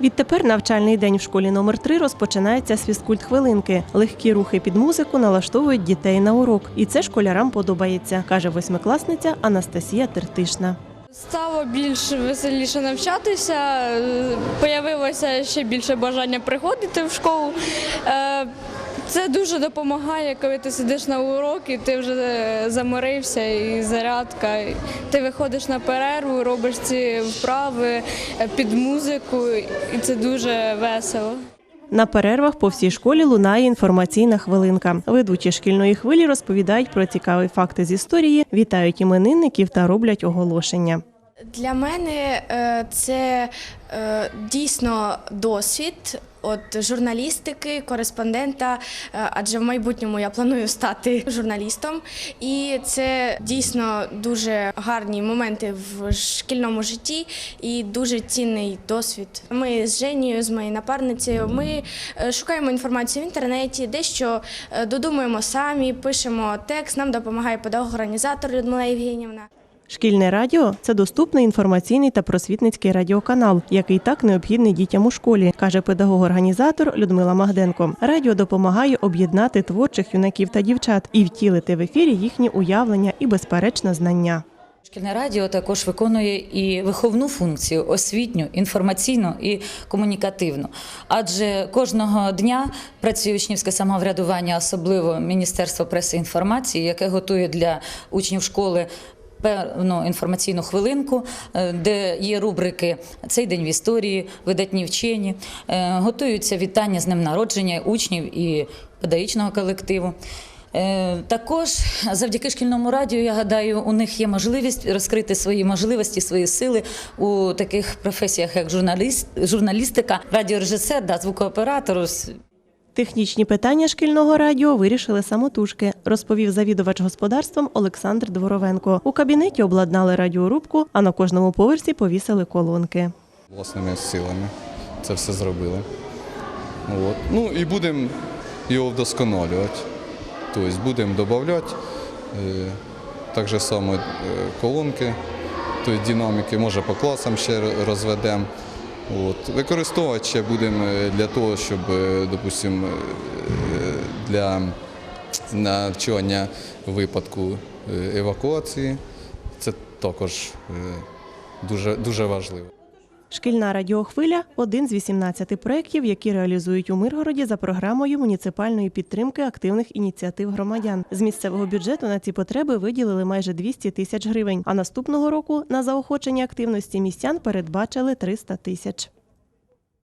Відтепер навчальний день в школі номер 3 розпочинається з фізкульт хвилинки. Легкі рухи під музику налаштовують дітей на урок, і це школярам подобається, каже восьмикласниця Анастасія Тертишна. Стало більш веселіше навчатися, е, появилося ще більше бажання приходити в школу. Це дуже допомагає, коли ти сидиш на уроки, ти вже е, заморився і зарядка. Ти виходиш на перерву, робиш ці вправи е, під музику, і це дуже весело. На перервах по всій школі лунає інформаційна хвилинка. Ведучі шкільної хвилі розповідають про цікаві факти з історії, вітають іменинників та роблять оголошення. Для мене е, це е, дійсно досвід от журналістики, кореспондента, е, адже в майбутньому я планую стати журналістом. І це дійсно дуже гарні моменти в шкільному житті і дуже цінний досвід. Ми з Женією, з моєю напарницею, ми шукаємо інформацію в інтернеті, дещо додумуємо самі, пишемо текст. Нам допомагає педагог-організатор Людмила Євгенівна. Шкільне радіо це доступний інформаційний та просвітницький радіоканал, який так необхідний дітям у школі, каже педагог-організатор Людмила Магденко. Радіо допомагає об'єднати творчих юнаків та дівчат і втілити в ефірі їхні уявлення і безперечне знання. Шкільне радіо також виконує і виховну функцію освітню, інформаційну і комунікативну. Адже кожного дня працює учнівське самоврядування, особливо Міністерство преси інформації, яке готує для учнів школи. Певну інформаційну хвилинку, е, де є рубрики Цей день в історії, видатні вчені, Е, готуються вітання з днем народження учнів і педагогічного колективу. Е, Також завдяки шкільному радіо, я гадаю, у них є можливість розкрити свої можливості, свої сили у таких професіях, як журналіст, журналістика, радіорежисер, да, звукооператор. Технічні питання шкільного радіо вирішили самотужки, розповів завідувач господарством Олександр Дворовенко. У кабінеті обладнали радіорубку, а на кожному поверсі повісили колонки. власними силами це все зробили. От. Ну і будемо його вдосконалювати. Тобто будемо додавати е, так само е, колонки, тобто динаміки, може по класам ще розведемо. От. Використовувати ще будемо е, для того, щоб, е, допустимо, е, для навчання випадку евакуації. Це також дуже, дуже важливо. Шкільна радіохвиля один з 18 проєктів, які реалізують у Миргороді за програмою муніципальної підтримки активних ініціатив громадян. З місцевого бюджету на ці потреби виділили майже 200 тисяч гривень. А наступного року на заохочення активності містян передбачили 300 тисяч.